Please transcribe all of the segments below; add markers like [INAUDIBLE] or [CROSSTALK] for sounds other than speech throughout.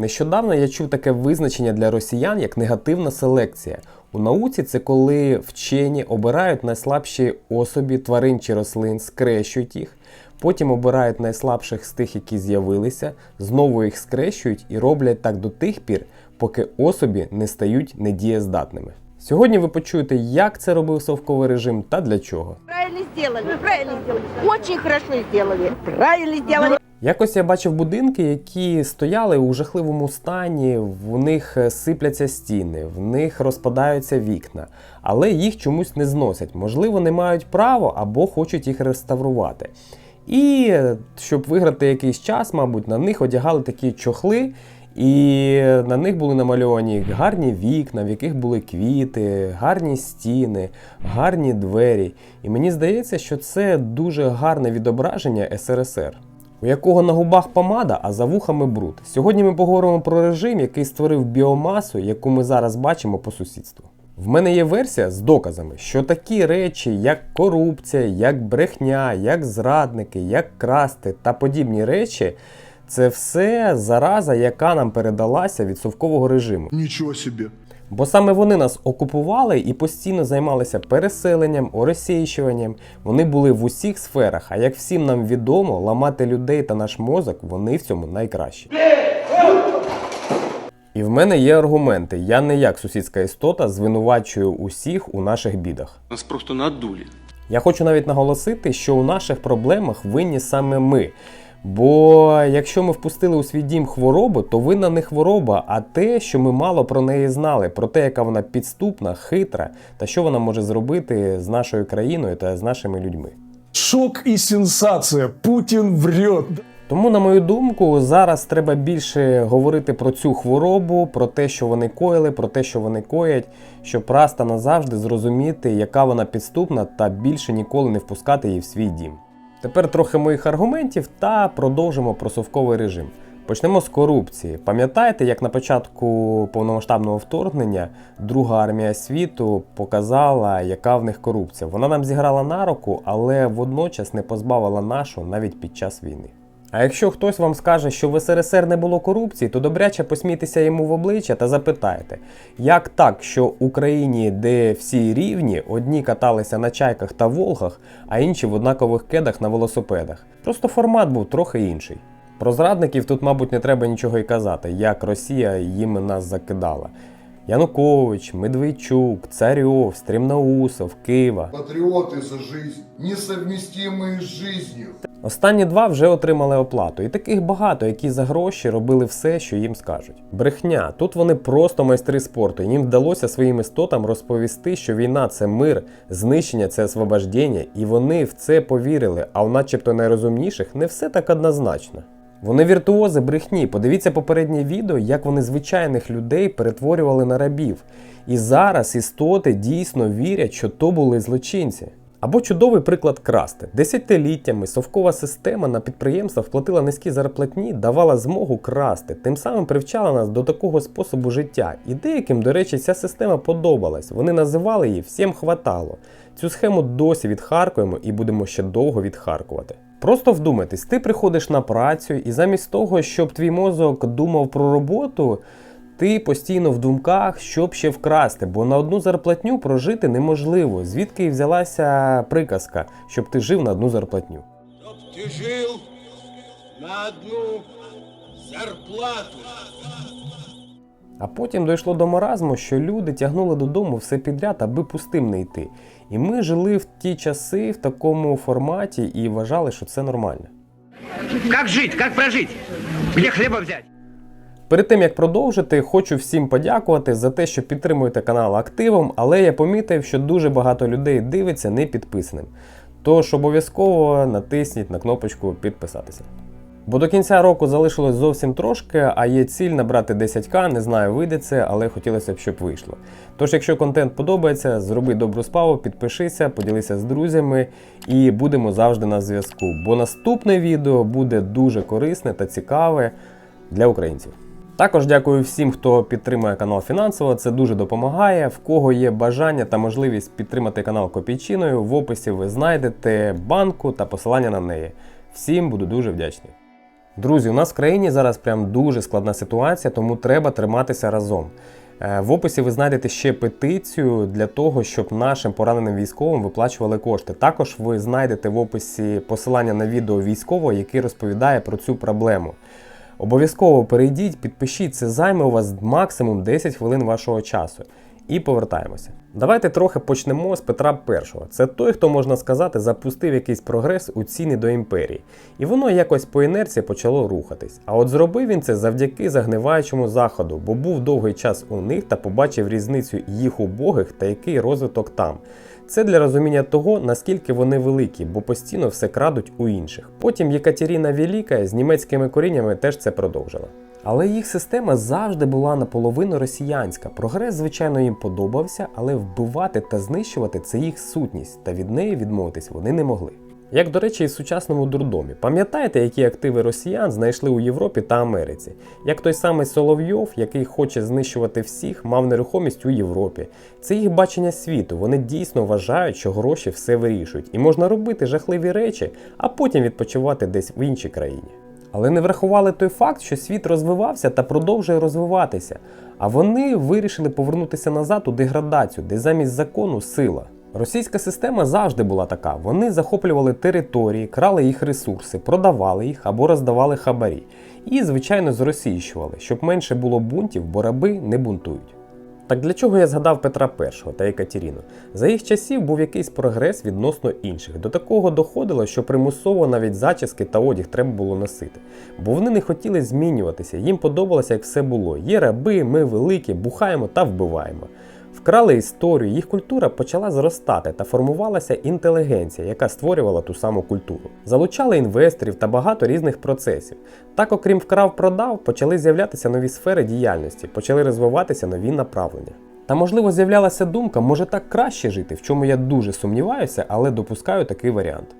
Нещодавно я чув таке визначення для росіян як негативна селекція. У науці це коли вчені обирають найслабші особі тварин чи рослин, скрещують їх, потім обирають найслабших з тих, які з'явилися, знову їх скрещують і роблять так до тих пір, поки особі не стають недієздатними. Сьогодні ви почуєте, як це робив совковий режим та для чого. Правильно сделали, правильно сделали. Очень хорошо сделали. Правильно сделали. Якось я бачив будинки, які стояли у жахливому стані, в них е, сипляться стіни, в них розпадаються вікна, але їх чомусь не зносять. Можливо, не мають права або хочуть їх реставрувати. І е, щоб виграти якийсь час, мабуть, на них одягали такі чохли, і на них були намальовані гарні вікна, в яких були квіти, гарні стіни, гарні двері. І мені здається, що це дуже гарне відображення СРСР у якого на губах помада, а за вухами бруд. Сьогодні ми поговоримо про режим, який створив біомасу, яку ми зараз бачимо по сусідству. В мене є версія з доказами, що такі речі, як корупція, як брехня, як зрадники, як красти та подібні речі, це все зараза, яка нам передалася від совкового режиму. Ничего себе. Бо саме вони нас окупували і постійно займалися переселенням, оросійщуванням. Вони були в усіх сферах. А як всім нам відомо, ламати людей та наш мозок вони в цьому найкращі. І в мене є аргументи. Я не як сусідська істота звинувачую усіх у наших бідах. Нас просто надули. Я хочу навіть наголосити, що у наших проблемах винні саме ми. Бо якщо ми впустили у свій дім хворобу, то винна не хвороба, а те, що ми мало про неї знали, про те, яка вона підступна, хитра та що вона може зробити з нашою країною та з нашими людьми. Шок и сенсация. Путин врет. Тому, на мою думку, зараз треба більше говорити про цю хворобу, про те, що вони коїли, про те, що вони коять, щоб раз та назавжди зрозуміти, яка вона підступна, та більше ніколи не впускати її в свій дім. Тепер трохи моїх аргументів та продовжимо про совковий режим. Почнемо з корупції. Пам'ятаєте, як на початку повномасштабного вторгнення Друга армія світу показала, яка в них корупція. Вона нам зіграла на руку, але водночас не позбавила нашу навіть під час війни. А якщо хтось вам скаже, що в СРСР не було корупції, то добряче посмійтеся йому в обличчя та запитайте, як так, що в Україні, де всі рівні, одні каталися на чайках та волгах, а інші в однакових кедах на велосипедах. Просто формат був трохи інший. Про зрадників тут, мабуть, не треба нічого й казати, як Росія їм нас закидала. Янукович, Медведчук, Царьов, Стрімноусов, Кива. Патриоты за жизнь, несовместимые с жизнью. Останні два вже отримали оплату, і таких багато, які за гроші робили все, що їм скажуть. Брехня. Тут вони просто майстри спорту. Їм вдалося своїм істотам розповісти, що війна це мир, знищення це освобождення, і вони в це повірили. А у начебто найрозумніших не все так однозначно. Вони віртуози брехні. Подивіться попереднє відео, як вони звичайних людей перетворювали на рабів. І зараз істоти дійсно вірять, що то були злочинці. Або чудовий приклад красти. Десятиліттями совкова система на підприємствах платила низькі зарплатні, давала змогу красти, тим самим привчала нас до такого способу життя. І деяким, до речі, ця система подобалась. Вони називали її всім хватало. Цю схему досі відхаркуємо і будемо ще довго відхаркувати. Просто вдумайтесь, ти приходиш на працю, і замість того, щоб твій мозок думав про роботу, ти постійно в думках, щоб ще вкрасти, бо на одну зарплатню прожити неможливо. Звідки і взялася приказка, щоб ти жив на одну зарплатню. чтоб ты жил на одну зарплату. А потім дійшло до маразму, що люди тягнули додому все підряд, аби пустим не йти. І ми жили в ті часи в такому форматі і вважали, що це нормально. Как жить, как прожить? Где хлеба взять? Перед тим як продовжити, хочу всім подякувати за те, що підтримуєте канал активом, але я помітив, що дуже багато людей дивиться не підписаним. Тож обов'язково натисніть на кнопочку підписатися. Бо до кінця року залишилось зовсім трошки, а є ціль набрати 10к, не знаю, вийде це, але хотілося б, щоб вийшло. Тож, якщо контент подобається, зроби добру справу, підпишися, поділися з друзями і будемо завжди на зв'язку. Бо наступне відео буде дуже корисне та цікаве для українців. Також дякую всім, хто підтримує канал фінансово. Це дуже допомагає. В кого є бажання та можливість підтримати канал копійчиною, в описі ви знайдете банку та посилання на неї. Всім буду дуже вдячний. Друзі, у нас в країні зараз прям дуже складна ситуація, тому треба триматися разом. Е, В описі ви знайдете ще петицію для того, щоб нашим пораненим військовим виплачували кошти. Також ви знайдете в описі посилання на відео військового, який розповідає про цю проблему. Обов'язково перейдіть, підпишіть, це займе у вас максимум 10 хвилин вашого часу. І повертаємося. Давайте трохи почнемо з Петра І. Це той, хто можна сказати, запустив якийсь прогрес у ціні до імперії. І воно якось по інерції почало рухатись. А от зробив він це завдяки загниваючому заходу, бо був довгий час у них та побачив різницю їх убогих та який розвиток там. Це для розуміння того, наскільки вони великі, бо постійно все крадуть у інших. Потім Єкатеріна Велика з німецькими коріннями теж це продовжила. Але їх система завжди була наполовину росіянська. Прогрес, звичайно, їм подобався, але вбивати та знищувати це їх сутність, та від неї відмовитись вони не могли. Як, до речі, і в сучасному дурдомі. Пам'ятаєте, які активи росіян знайшли у Європі та Америці? Як той самий Соловйов, який хоче знищувати всіх, мав нерухомість у Європі. Це їх бачення світу. Вони дійсно вважають, що гроші все вирішують, і можна робити жахливі речі, а потім відпочивати десь в іншій країні. Але не врахували той факт, що світ розвивався та продовжує розвиватися. А вони вирішили повернутися назад у деградацію, де замість закону сила. Російська система завжди була така: вони захоплювали території, крали їх ресурси, продавали їх або роздавали хабарі. І, звичайно, зросійщували, щоб менше було бунтів, бо раби не бунтують. Так для чого я згадав Петра І та Екатеріну? За їх часів був якийсь прогрес відносно інших. До такого доходило, що примусово навіть зачіски та одяг треба було носити. Бо вони не хотіли змінюватися, їм подобалося, як все було. Є раби, ми великі, бухаємо та вбиваємо. Вкрали історію, їх культура почала зростати та формувалася інтелігенція, яка створювала ту саму культуру. Залучали інвесторів та багато різних процесів. Так, окрім вкрав-продав, почали з'являтися нові сфери діяльності, почали розвиватися нові направлення. Та можливо з'являлася думка, може так краще жити, в чому я дуже сумніваюся, але допускаю такий варіант.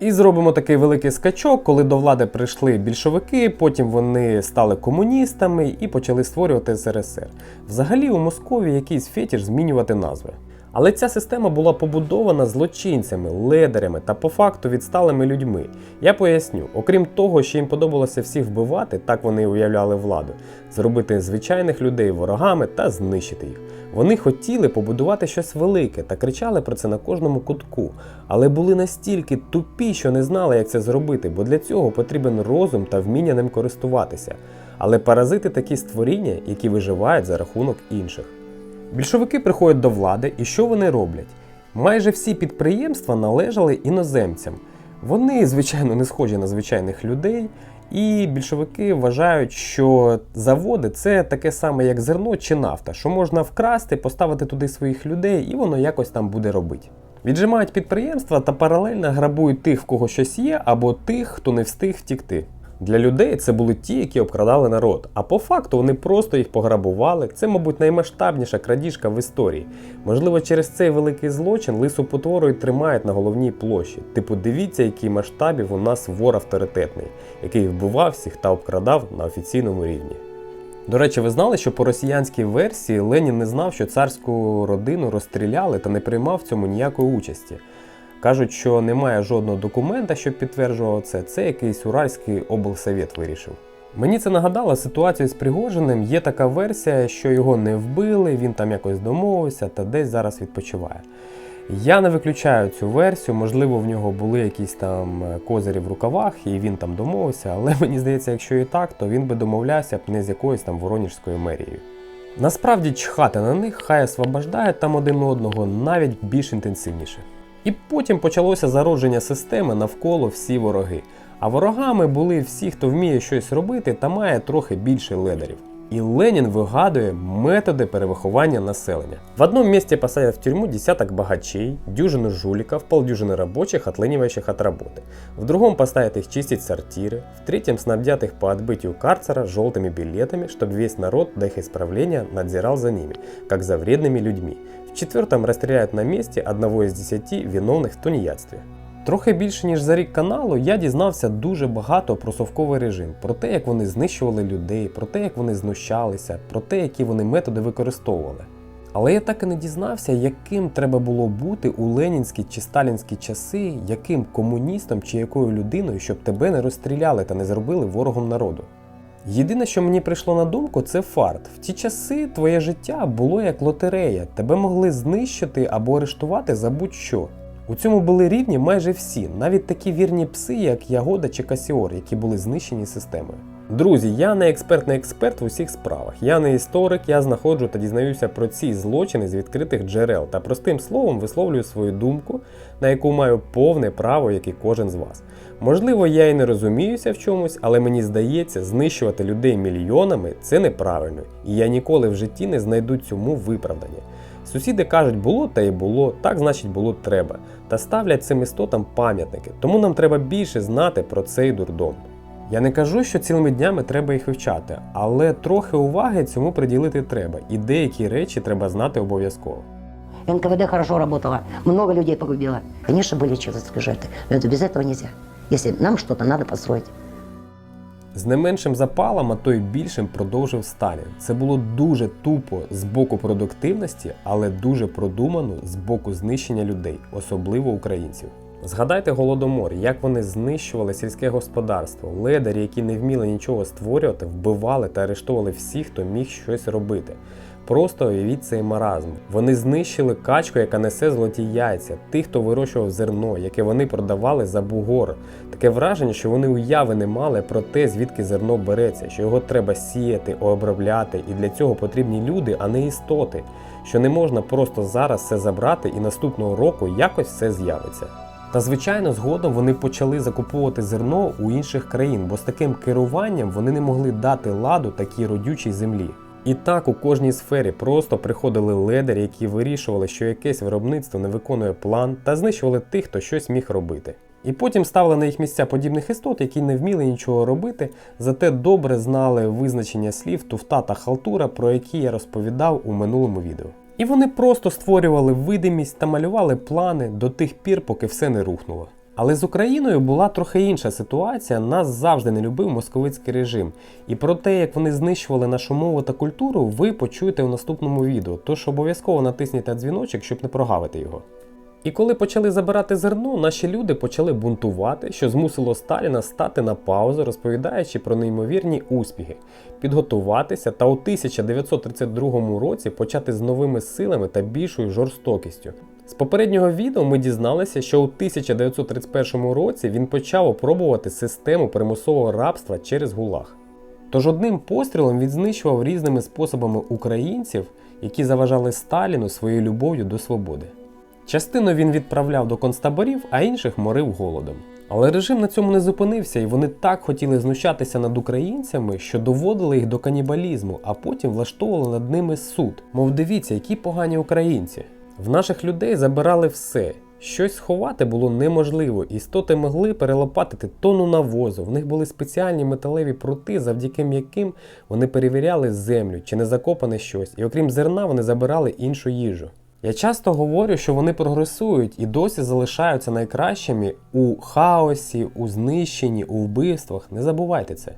І зробимо такий великий скачок, коли до влади прийшли більшовики, потім вони стали комуністами і почали створювати СРСР. Взагалі у Москові якийсь фетіш змінювати назви. Але ця система була побудована злочинцями, ледарями та по факту відсталими людьми. Я поясню, окрім того, що їм подобалося всіх вбивати, так вони уявляли владу, зробити звичайних людей ворогами та знищити їх. Вони хотіли побудувати щось велике та кричали про це на кожному кутку, але були настільки тупі, що не знали, як це зробити, бо для цього потрібен розум та вміння ним користуватися. Але паразити такі створіння, які виживають за рахунок інших. Більшовики приходять до влади, і що вони роблять? Майже всі підприємства належали іноземцям. Вони, звичайно, не схожі на звичайних людей, і більшовики вважають, що заводи це таке саме, як зерно чи нафта, що можна вкрасти, поставити туди своїх людей, і воно якось там буде робити. Віджимають підприємства та паралельно грабують тих, в кого щось є, або тих, хто не встиг втікти. Для людей це були ті, які обкрадали народ. А по факту вони просто їх пограбували. Це, мабуть, наймасштабніша крадіжка в історії. Можливо, через цей великий злочин лису потвору і тримають на головній площі. Типу, дивіться, який масштабів у нас вор авторитетний, який вбивав всіх та обкрадав на офіційному рівні. До речі, ви знали, що по росіянській версії Ленін не знав, що царську родину розстріляли та не приймав в цьому ніякої участі. Кажуть, що немає жодного документа, що підтверджував це. Це якийсь уральський облсовєт вирішив. Мені це нагадало ситуацію з Пригожиним. Є така версія, що його не вбили, він там якось домовився та десь зараз відпочиває. Я не виключаю цю версію, можливо, в нього були якісь там е, козирі в рукавах, і він там домовився, але [LAUGHS] мені здається, якщо і так, то він би домовлявся б не з якоюсь там Воронежською мерією. Насправді чхати на них, хай освобождають там один одного навіть більш інтенсивніше. І потім почалося зародження системи навколо всі вороги. А ворогами були всі, хто вміє щось робити та має трохи більше ледарів. І Ленін вигадує методи перевиховання населення. В одном месте посадят в тюрьму десяток богачей, дюжину жуликов, полдюжины рабочих, отлынивающих от работы. В другом поставят их чистить сортиры, в третьем снабдят их по отбытию карцера желтыми билетами, чтобы весь народ до их исправления надзирал за ними, как за вредными людьми. В четвертом расстреляют на месте одного из десяти виновных в тунеядстве. Трохи більше ніж за рік каналу я дізнався дуже багато про совковий режим, про те, як вони знищували людей, про те, як вони знущалися, про те, які вони методи використовували. Але я так і не дізнався, яким треба було бути у ленінські чи сталінські часи, яким комуністом чи якою людиною, щоб тебе не розстріляли та не зробили ворогом народу. Єдине, що мені прийшло на думку, це фарт. В ті часи твоє життя було як лотерея, тебе могли знищити або арештувати за будь-що. У цьому були рівні майже всі, навіть такі вірні пси, як Ягода чи Касіор, які були знищені системою. Друзі, я не експерт, не експерт в усіх справах. Я не історик, я знаходжу та дізнаюся про ці злочини з відкритих джерел та простим словом висловлюю свою думку, на яку маю повне право, як і кожен з вас. Можливо, я і не розуміюся в чомусь, але мені здається, знищувати людей мільйонами це неправильно, і я ніколи в житті не знайду цьому виправдання. Сусіди кажуть, було та й було, так значить було треба, та ставлять цим істотам пам'ятники, тому нам треба більше знати про цей дурдом. Я не кажу, що цілими днями треба їх вивчати, але трохи уваги цьому приділити треба, і деякі речі треба знати обов'язково. НКВД хорошо работала, много людей погубила. Конечно, были человеческие жертвы, но это без этого нельзя. Если нам что-то надо. З не меншим запалом, а то й більшим продовжив Сталін. Це було дуже тупо з боку продуктивності, але дуже продумано з боку знищення людей, особливо українців. Згадайте голодомор, як вони знищували сільське господарство, ледарі, які не вміли нічого створювати, вбивали та арештовували всіх, хто міг щось робити. Просто уявіть цей маразм. Вони знищили качку, яка несе золоті яйця, тих, хто вирощував зерно, яке вони продавали за бугор. Таке враження, що вони уяви не мали про те, звідки зерно береться, що його треба сіяти, обробляти, і для цього потрібні люди, а не істоти. Що не можна просто зараз все забрати і наступного року якось все з'явиться. Та звичайно, згодом вони почали закуповувати зерно у інших країн, бо з таким керуванням вони не могли дати ладу такій родючій землі. І так у кожній сфері просто приходили ледарі, які вирішували, що якесь виробництво не виконує план, та знищували тих, хто щось міг робити. І потім ставили на їх місця подібних істот, які не вміли нічого робити, зате добре знали визначення слів туфта та халтура, про які я розповідав у минулому відео. І вони просто створювали видимість та малювали плани до тих пір, поки все не рухнуло. Але з Україною була трохи інша ситуація. Нас завжди не любив московицький режим. І про те, як вони знищували нашу мову та культуру, ви почуєте у наступному відео. Тож обов'язково натисніть на дзвіночок, щоб не прогавити його. І коли почали забирати зерно, наші люди почали бунтувати, що змусило Сталіна стати на паузу, розповідаючи про неймовірні успіхи, підготуватися та у 1932 році почати з новими силами та більшою жорстокістю. З попереднього відео ми дізналися, що у 1931 році він почав опробувати систему примусового рабства через гулаг. Тож одним пострілом він знищував різними способами українців, які заважали Сталіну своєю любов'ю до свободи. Частину він відправляв до концтаборів, а інших морив голодом. Але режим на цьому не зупинився, і вони так хотіли знущатися над українцями, що доводили їх до канібалізму, а потім влаштовували над ними суд. Мов дивіться, які погані українці. В наших людей забирали все. Щось сховати було неможливо, істоти могли перелопатити тонну навозу. В них були спеціальні металеві прути, завдяки яким вони перевіряли землю, чи не закопане щось, і окрім зерна, вони забирали іншу їжу. Я часто говорю, що вони прогресують і досі залишаються найкращими у хаосі, у знищенні, у вбивствах. Не забувайте це.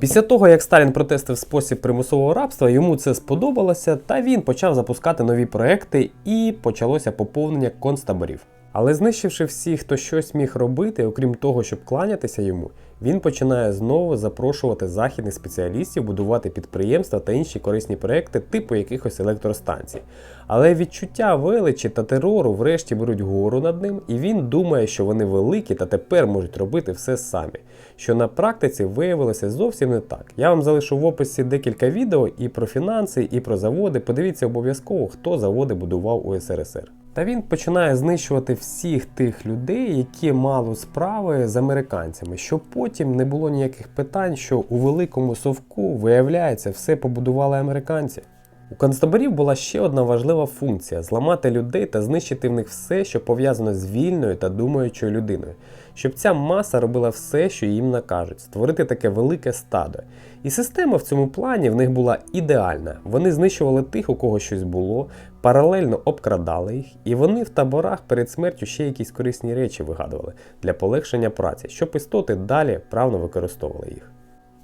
Після того, як Сталін протестив спосіб примусового рабства, йому це сподобалося, та він почав запускати нові проекти і почалося поповнення концтаборів. Але знищивши всіх, хто щось міг робити, окрім того, щоб кланятися йому, він починає знову запрошувати західних спеціалістів будувати підприємства та інші корисні проекти, типу якихось електростанцій. Але відчуття величі та терору врешті беруть гору над ним, і він думає, що вони великі та тепер можуть робити все самі. Що на практиці виявилося зовсім не так. Я вам залишу в описі декілька відео і про фінанси, і про заводи. Подивіться обов'язково, хто заводи будував у СРСР. Та він починає знищувати всіх тих людей, які мали справи з американцями, щоб потім не було ніяких питань, що у великому совку, виявляється, все побудували американці. У концтаборів була ще одна важлива функція зламати людей та знищити в них все, що пов'язано з вільною та думаючою людиною, щоб ця маса робила все, що їм накажуть, створити таке велике стадо. І система в цьому плані в них була ідеальна. Вони знищували тих, у кого щось було, паралельно обкрадали їх, і вони в таборах перед смертю ще якісь корисні речі вигадували для полегшення праці, щоб істоти далі правно використовували їх.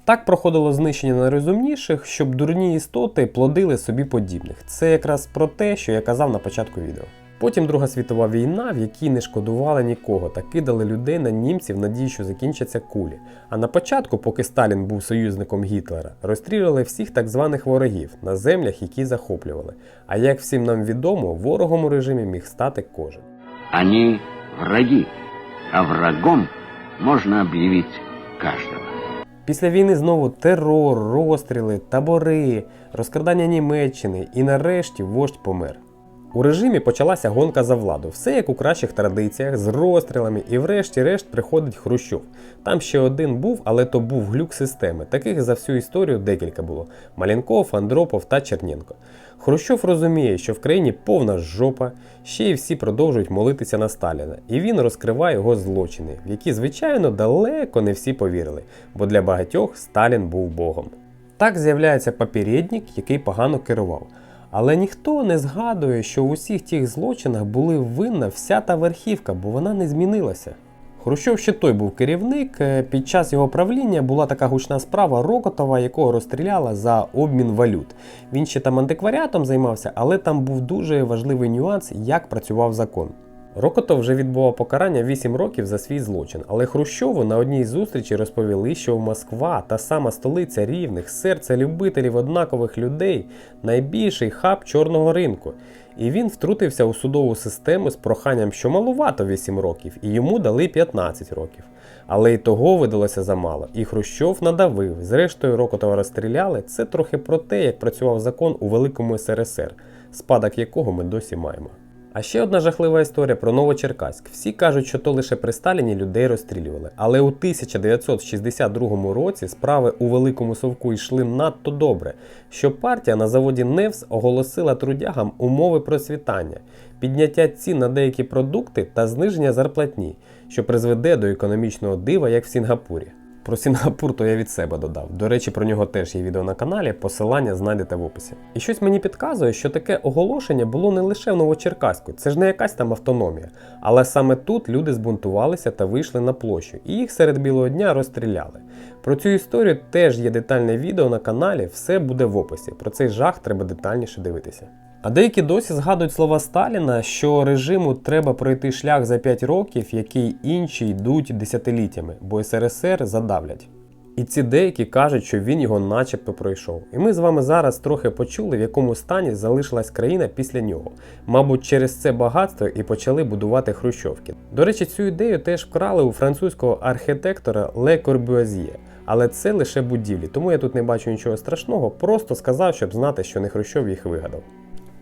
Так проходило знищення найрозумніших, щоб дурні істоти плодили собі подібних. Це якраз про те, що я казав на початку відео. Потім Друга світова війна, в якій не шкодували нікого та кидали людей на німців в надії, що закінчаться кулі. А на початку, поки Сталін був союзником Гітлера, розстрілювали всіх так званих ворогів на землях, які захоплювали. А як всім нам відомо, ворогом у режимі міг стати кожен. Они враги, а врагом можно объявить каждого. Після війни знову терор, розстріли, табори, розкрадання Німеччини і нарешті вождь помер. У режимі почалася гонка за владу, все як у кращих традиціях, з розстрілами, і врешті-решт приходить Хрущов. Там ще один був, але то був глюк системи. Таких за всю історію декілька було: Малінков, Андропов та Черненко. Хрущов розуміє, що в країні повна жопа, ще й всі продовжують молитися на Сталіна, і він розкриває його злочини, в які, звичайно, далеко не всі повірили, бо для багатьох Сталін був богом. Так з'являється попередник, який погано керував. Але ніхто не згадує, що в усіх тих злочинах були винна вся та верхівка, бо вона не змінилася. Хрущов ще той був керівник. е, Під час його правління була така гучна справа Рокотова, якого розстріляла за обмін валют. Він ще там антикваріатом займався, але там був дуже важливий нюанс, як працював закон. Рокотов вже відбував покарання 8 років за свій злочин, але Хрущову на одній зустрічі розповіли, що Москва, та сама столиця рівних, серце любителів однакових людей, найбільший хаб чорного ринку. І він втрутився у судову систему з проханням, що малувато 8 років, і йому дали 15 років. Але й того видалося замало, і Хрущов надавив. Зрештою, Рокотова розстріляли. Це трохи про те, як працював закон у великому СРСР, спадок якого ми досі маємо. А ще одна жахлива історія про Новочеркаськ. Всі кажуть, що то лише при Сталіні людей розстрілювали. Але у 1962 році справи у Великому Совку йшли надто добре, що партія на заводі Невс оголосила трудягам умови процвітання, підняття цін на деякі продукти та зниження зарплатні, що призведе до економічного дива, як в Сінгапурі. Про Сінгапур то я від себе додав. До речі, про нього теж є відео на каналі, посилання знайдете в описі. І щось мені підказує, що таке оголошення було не лише в Новочеркаську, це ж не якась там автономія. Але саме тут люди збунтувалися та вийшли на площу, і їх серед білого дня розстріляли. Про цю історію теж є детальне відео на каналі, все буде в описі. Про цей жах треба детальніше дивитися. А деякі досі згадують слова Сталіна, що режиму треба пройти шлях за 5 років, який інші йдуть десятиліттями, бо СРСР задавлять. І ці деякі кажуть, що він його начебто пройшов. І ми з вами зараз трохи почули, в якому стані залишилась країна після нього. Мабуть, через це багатство і почали будувати хрущовки. До речі, цю ідею теж вкрали у французького архітектора Ле Корбюазьє. Але це лише будівлі, тому я тут не бачу нічого страшного, просто сказав, щоб знати, що не Хрущов їх вигадав.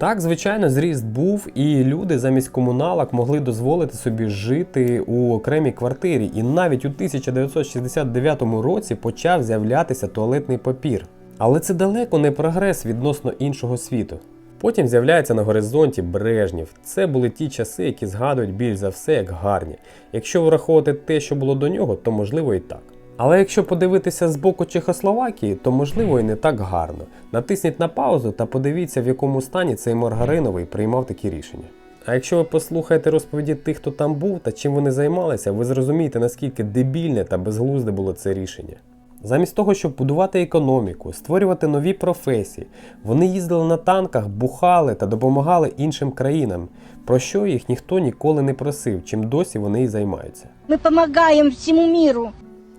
Так, звичайно, зріст був, і люди замість комуналок могли дозволити собі жити у окремій квартирі. І навіть у 1969 році почав з'являтися туалетний папір. Але це далеко не прогрес відносно іншого світу. Потім з'являється на горизонті Брежнєв. Це були ті часи, які згадують більш за все як гарні. Якщо враховувати те, що було до нього, то можливо і так. Але якщо подивитися з боку Чехословакії, то можливо і не так гарно. Натисніть на паузу та подивіться, в якому стані цей Маргариновий приймав такі рішення. А якщо ви послухаєте розповіді тих, хто там був та чим вони займалися, ви зрозумієте, наскільки дебільне та безглузде було це рішення. Замість того, щоб будувати економіку, створювати нові професії, вони їздили на танках, бухали та допомагали іншим країнам, про що їх ніхто ніколи не просив, чим досі вони і займаються. Мы помогаем всему миру.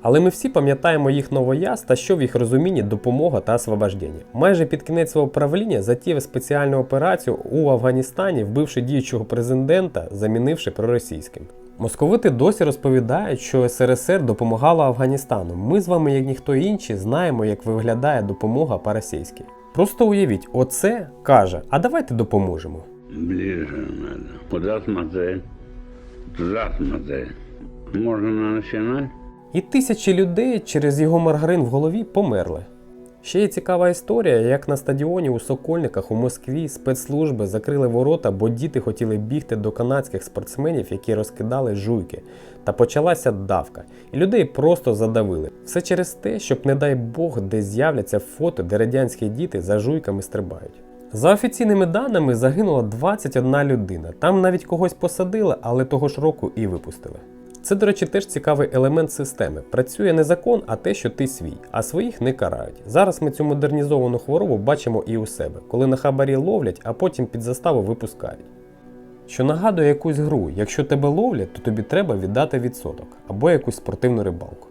Але ми всі пам'ятаємо їх новояз та що в їх розумінні допомога та освобождення. Майже під кінець свого правління затіяв спеціальну операцію у Афганістані, вбивши діючого президента, замінивши проросійським. Московити досі розповідають, що СРСР допомагала Афганістану. Ми з вами, як ніхто інший, знаємо, як виглядає допомога по-російськи. Просто уявіть, оце каже: а давайте допоможемо. Ближе надо. Куда смотреть? Туда смотреть. Можно начинать? І тисячі людей через його маргарин в голові померли. Ще є цікава історія, як на стадіоні у Сокольниках у Москві спецслужби закрили ворота, бо діти хотіли бігти до канадських спортсменів, які розкидали жуйки. Та почалася давка, і людей просто задавили. Все через те, щоб, не дай Бог, десь з'являться фото, де радянські діти за жуйками стрибають. За офіційними даними загинула 21 людина. Там навіть когось посадили, але того ж року і випустили. Це, до речі, теж цікавий елемент системи. Працює не закон, а те, що ти свій, а своїх не карають. Зараз ми цю модернізовану хворобу бачимо і у себе, коли на хабарі ловлять, а потім під заставу випускають. Що нагадує якусь гру, якщо тебе ловлять, то тобі треба віддати відсоток або якусь спортивну рибалку.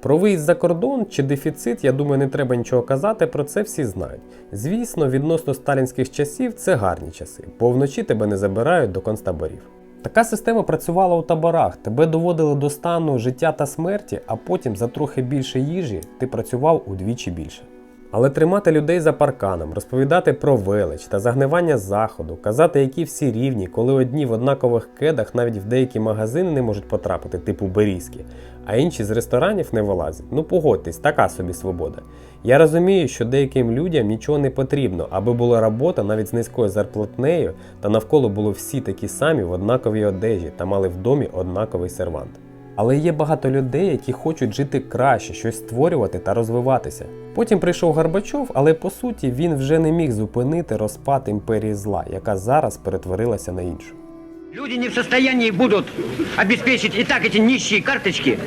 Про виїзд за кордон чи дефіцит, я думаю, не треба нічого казати, про це всі знають. Звісно, відносно сталінських часів це гарні часи, бо вночі тебе не забирають до концтаборів. Така система працювала у таборах, тебе доводили до стану життя та смерті, а потім за трохи більше їжі ти працював удвічі більше. Але тримати людей за парканом, розповідати про велич та загнивання заходу, казати, які всі рівні, коли одні в однакових кедах навіть в деякі магазини не можуть потрапити, типу Берізки, а інші з ресторанів не вилазять. Ну погодьтесь, така собі свобода. Я розумію, що деяким людям нічого не потрібно, аби була робота навіть з низькою зарплатнею, та навколо було всі такі самі в однаковій одежі та мали в домі однаковий сервант. Але є багато людей, які хочуть жити краще, щось створювати та розвиватися. Потім прийшов Горбачов, але по суті він вже не міг зупинити розпад імперії зла, яка зараз перетворилася на іншу. Люди не в состоянии будут обеспечить и так эти нищие карточки.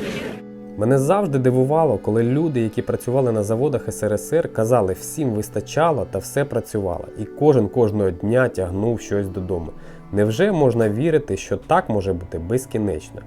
Мене завжди дивувало, коли люди, які працювали на заводах СРСР, казали, всім вистачало та все працювало, і кожен кожного дня тягнув щось додому. Невже можна вірити, що так може бути безкінечно?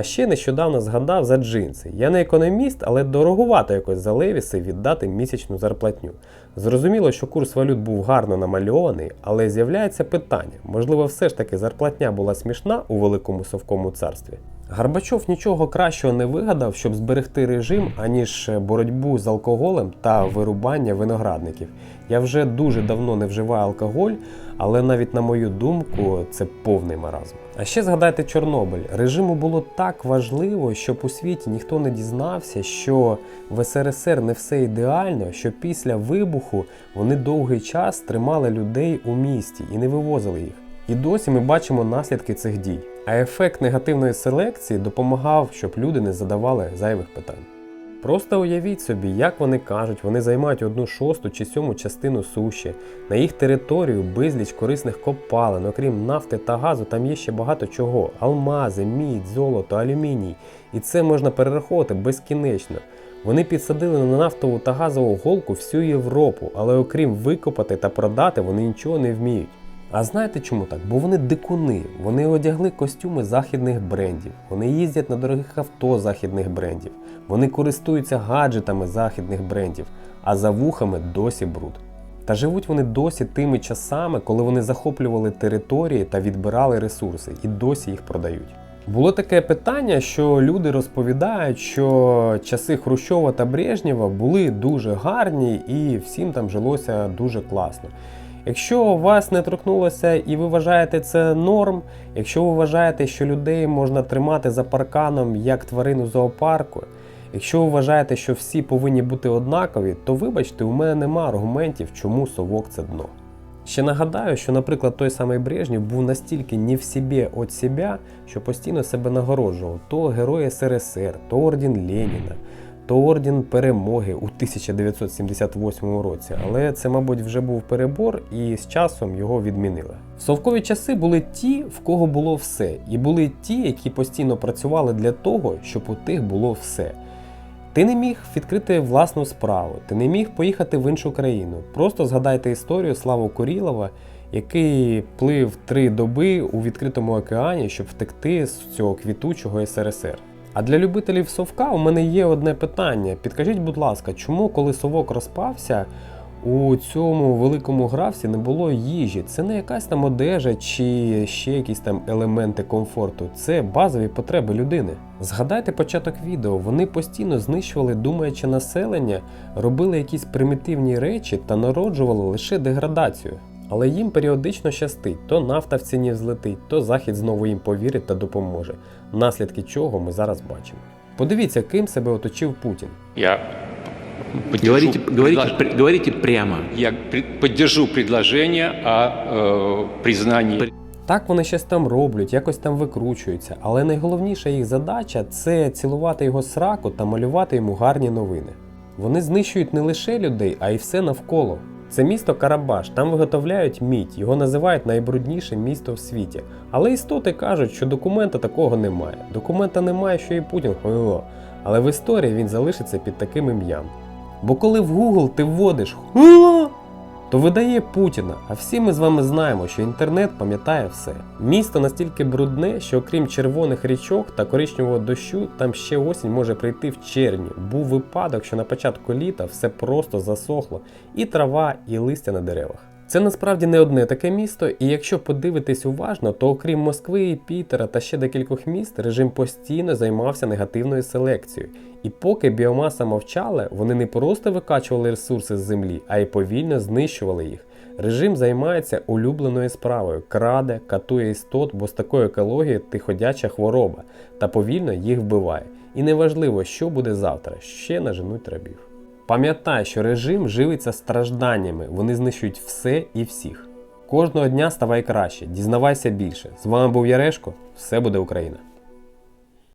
А ще нещодавно згадав за джинси. Я не економіст, але дорогувато якось за левіси віддати місячну зарплатню. Зрозуміло, що курс валют був гарно намальований, але з'являється питання: можливо, все ж таки зарплатня була смішна у великому совкому царстві. Горбачов нічого кращого не вигадав, щоб зберегти режим, аніж боротьбу з алкоголем та вирубання виноградників. Я вже дуже давно не вживаю алкоголь, але навіть на мою думку, це повний маразм. А ще згадайте Чорнобиль. Режиму було так важливо, щоб у світі ніхто не дізнався, що в СРСР не все ідеально, що після вибуху вони довгий час тримали людей у місті і не вивозили їх. І досі ми бачимо наслідки цих дій. А ефект негативної селекції допомагав, щоб люди не задавали зайвих питань. Просто уявіть собі, як вони кажуть, вони займають одну шосту чи сьому частину суші. На їх територію безліч корисних копалин, окрім нафти та газу, там є ще багато чого: алмази, мідь, золото, алюміній. І це можна перераховувати безкінечно. Вони підсадили на нафтову та газову голку всю Європу, але окрім викопати та продати, вони нічого не вміють. А знаєте чому так? Бо вони дикуни, вони одягли костюми західних брендів, вони їздять на дорогих авто західних брендів, вони користуються гаджетами західних брендів, а за вухами досі бруд. Та живуть вони досі тими часами, коли вони захоплювали території та відбирали ресурси і досі їх продають. Було таке питання, що люди розповідають, що часи Хрущова та Брежнєва були дуже гарні і всім там жилося дуже класно. Якщо вас не торкнулося і ви вважаєте це норм, якщо ви вважаєте, що людей можна тримати за парканом як тварину зоопарку, якщо ви вважаєте, що всі повинні бути однакові, то вибачте, у мене нема аргументів, чому совок це дно. Ще нагадаю, що, наприклад, той самий Брежнєв був настільки не в собі від себе, що постійно себе нагороджував то Герой СРСР, то орден Леніна, то орден перемоги у 1978 році. Але це, мабуть, вже був перебор, і з часом його відмінили. В совкові часи були ті, в кого було все, і були ті, які постійно працювали для того, щоб у тих було все. Ти не міг відкрити власну справу, ти не міг поїхати в іншу країну. Просто згадайте історію Славу Курілова, який плив три доби у відкритому океані, щоб втекти з цього квітучого СРСР. А для любителів совка у мене є одне питання. Підкажіть, будь ласка, чому, коли совок розпався, у цьому великому графсі не було їжі? Це не якась там одежа чи ще якісь там елементи комфорту. Це базові потреби людини. Згадайте початок відео. Вони постійно знищували думаюче населення, робили якісь примітивні речі та народжували лише деградацію. Але їм періодично щастить, то нафта в ціні взлетить, то захід знову їм повірить та допоможе, наслідки чого ми зараз бачимо. Подивіться, ким себе оточив Путін. Я поддержу Говорите, говорите, предлож- пр- говорите прямо. Я пред- поддержу предложение о э, признании Так вони щось там роблять, якось там викручуються, але найголовніша їх задача це цілувати його сраку та малювати йому гарні новини. Вони знищують не лише людей, а й все навколо. Це місто Карабаш, там виготовляють мідь, його називають найбрудніше місто в світі. Але істоти кажуть, що документа такого немає. Документа немає, що і Путін хуйло. Але в історії він залишиться під таким ім'ям. Бо коли в Google ти вводиш хуйло, то видає Путіна, а всі ми з вами знаємо, що інтернет пам'ятає все. Місто настільки брудне, що окрім червоних річок та коричневого дощу, там ще осінь може прийти в червні. Був випадок, що на початку літа все просто засохло, і трава, і листя на деревах. Це насправді не одне таке місто, і якщо подивитись уважно, то окрім Москви, Пітера та ще декількох міст, режим постійно займався негативною селекцією. І поки біомаса мовчала, вони не просто викачували ресурси з землі, а й повільно знищували їх. Режим займається улюбленою справою, краде, катує істот, бо з такою екологією ти ходяча хвороба, та повільно їх вбиває. І неважливо, що буде завтра, ще наженуть рабів. Пам'ятай, що режим живиться стражданнями, вони знищують все і всіх. Кожного дня ставай краще, дізнавайся більше. З вами був Ярешко, все буде Україна!